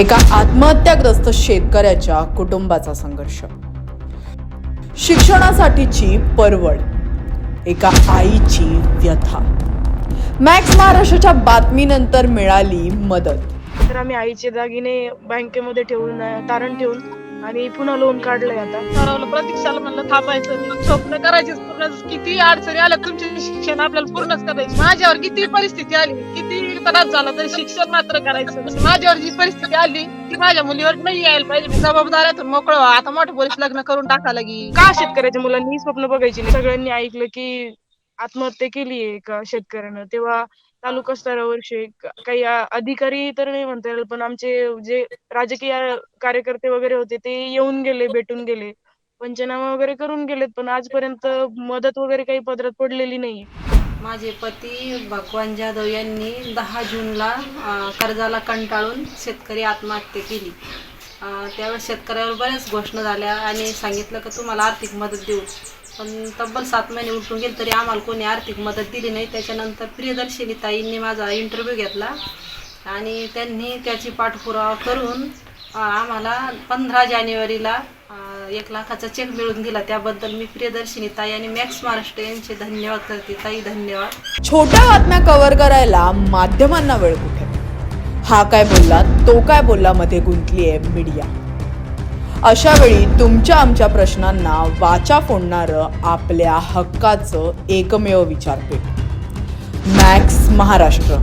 एका आत्महत्याग्रस्त शेतकऱ्याच्या कुटुंबाचा संघर्ष. शिक्षणासाठीची परवड. एका आईची व्यथा. मॅक्स महाराष्ट्राच्या बातमीनंतर मिळाली मदत. तर आम्ही आईचे दागिने बँकेमध्ये ठेवून तारण ठेवून आणि पुन्हा लोन काढलंय आता. ठरवलं प्रतीक्षाला म्हणलं थांबायचं. स्वप्न करायचे पूर्ण किती अडचणी आल्या तुमचे शिक्षण आपल्याला पूर्णच करायचे. माझ्यावर किती परिस्थिती आली किती त्रास झाला तरी शिक्षण मात्र करायचं. माझ्यावर जी परिस्थिती आली ती माझ्या मुलीवर नाही यायला पाहिजे. मी जबाबदाऱ्यातून मोकळं आता मोठं पोलीस लग्न करून टाका लगी. का शेतकऱ्याच्या मुलांनी स्वप्न बघायची नाही? सगळ्यांनी ऐकलं की आत्महत्या केली आहे एका शेतकऱ्यानं. तेव्हा तालुका स्तरावरचे काही अधिकारी तर नाही म्हणता येईल पण आमचे जे राजकीय कार्यकर्ते वगैरे होते ते येऊन गेले भेटून गेले. पंचनामा वगैरे करून गेलेत पण आजपर्यंत मदत वगैरे काही पदरात पडलेली नाहीये. माझे पती भगवान जाधव यांनी दहा जूनला कर्जाला कंटाळून शेतकरी आत्महत्या केली. त्यावेळेस शेतकऱ्यावर बऱ्याच घोषणा झाल्या आणि सांगितलं की तुम्हाला आर्थिक मदत देऊ. पण तब्बल सात महिने उलटून गेले तरी आम्हाला कोणी आर्थिक मदत दिली नाही. त्याच्यानंतर प्रियदर्शिनी ताईंनी माझा इंटरव्ह्यू घेतला आणि त्यांनी त्याची पाठपुरावा करून आम्हाला पंधरा जानेवारीला एक लाखाचा चेक मिळून दिला. त्याबद्दल मी प्रियदर्शिनी ताई आणि मॅक्स महाराष्ट्र यांचे धन्यवाद करते. ताई धन्यवाद. छोट्या बातम्या कव्हर करायला माध्यमांना वेळ कुठे? हा काय बोलला तो काय बोलला मध्ये गुंतली आहे मीडिया अशा वेळी तुमच्या आमच्या प्रश्नांना वाचा फोडणारं आपल्या हक्काचं एकमेव विचारपीठ. मॅक्स महाराष्ट्र.